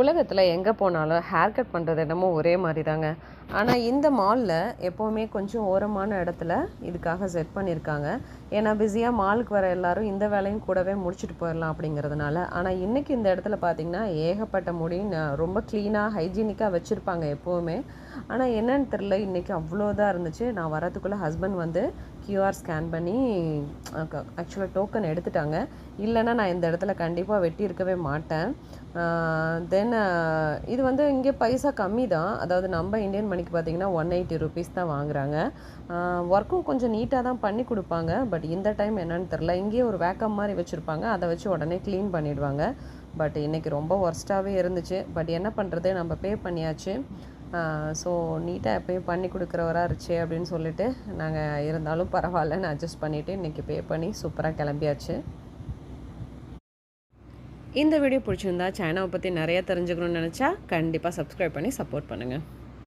உலகத்தில் எங்கே போனாலும் ஹேர் கட் பண்ணுறது என்னமோ ஒரே மாதிரி தாங்க ஆனால் இந்த மாலில் எப்போவுமே கொஞ்சம் ஓரமான இடத்துல இதுக்காக செட் பண்ணியிருக்காங்க ஏன்னா பிஸியாக மாலுக்கு வர எல்லாரும் இந்த வேலையும் கூடவே முடிச்சுட்டு போயிடலாம் அப்படிங்கிறதுனால. ஆனால் இன்றைக்கி இந்த இடத்துல பார்த்தீங்கன்னா ஏகப்பட்ட முடின்னு ரொம்ப க்ளீனாக ஹைஜீனிக்காக வச்சுருப்பாங்க எப்போவுமே. ஆனால் என்னன்னு தெரில இன்றைக்கி அவ்வளோதான் இருந்துச்சு. நான் வரத்துக்குள்ளே ஹஸ்பண்ட் வந்து கியூஆர் ஸ்கேன் பண்ணி ஆக்சுவலாக டோக்கன் எடுத்துட்டாங்க. இல்லைன்னா நான் இந்த இடத்துல கண்டிப்பாக வெட்டி இருக்கவே மாட்டேன் தென் இது வந்து இங்கே பைசா கம்மி தான். அதாவது நம்ம இந்தியன் மணிக்கு பார்த்தீங்கன்னா ஒன் எயிட்டி ருபீஸ் தான் வாங்குறாங்க. ஒர்க்கும் கொஞ்சம் நீட்டாக தான் பண்ணி கொடுப்பாங்க. பட் இந்த டைம் என்னன்னு தெரில இங்கேயே ஒரு வேக்கம் மாதிரி வச்சுருப்பாங்க. அதை வச்சு உடனே க்ளீன் பண்ணிவிடுவாங்க பட் இன்றைக்கி ரொம்ப ஒர்ஸ்ட்டாகவே இருந்துச்சு. பட் என்ன பண்ணுறது நம்ம பே பண்ணியாச்சு. ஸோ நீட்டாக எப்பயும் பண்ணி கொடுக்குறவராக இருச்சு அப்படின்னு சொல்லிட்டு நாங்கள் இருந்தாலும் பரவாயில்லன்னு அட்ஜஸ்ட் பண்ணிவிட்டு இன்றைக்கி பே பண்ணி சூப்பராக கிளம்பியாச்சு. இந்த வீடியோ பிடிச்சிருந்தா சேனலை பற்றி நிறைய தெரிஞ்சுக்கணும்னு நினச்சா கண்டிப்பாக சப்ஸ்கிரைப் பண்ணி சப்போர்ட் பண்ணுங்கள்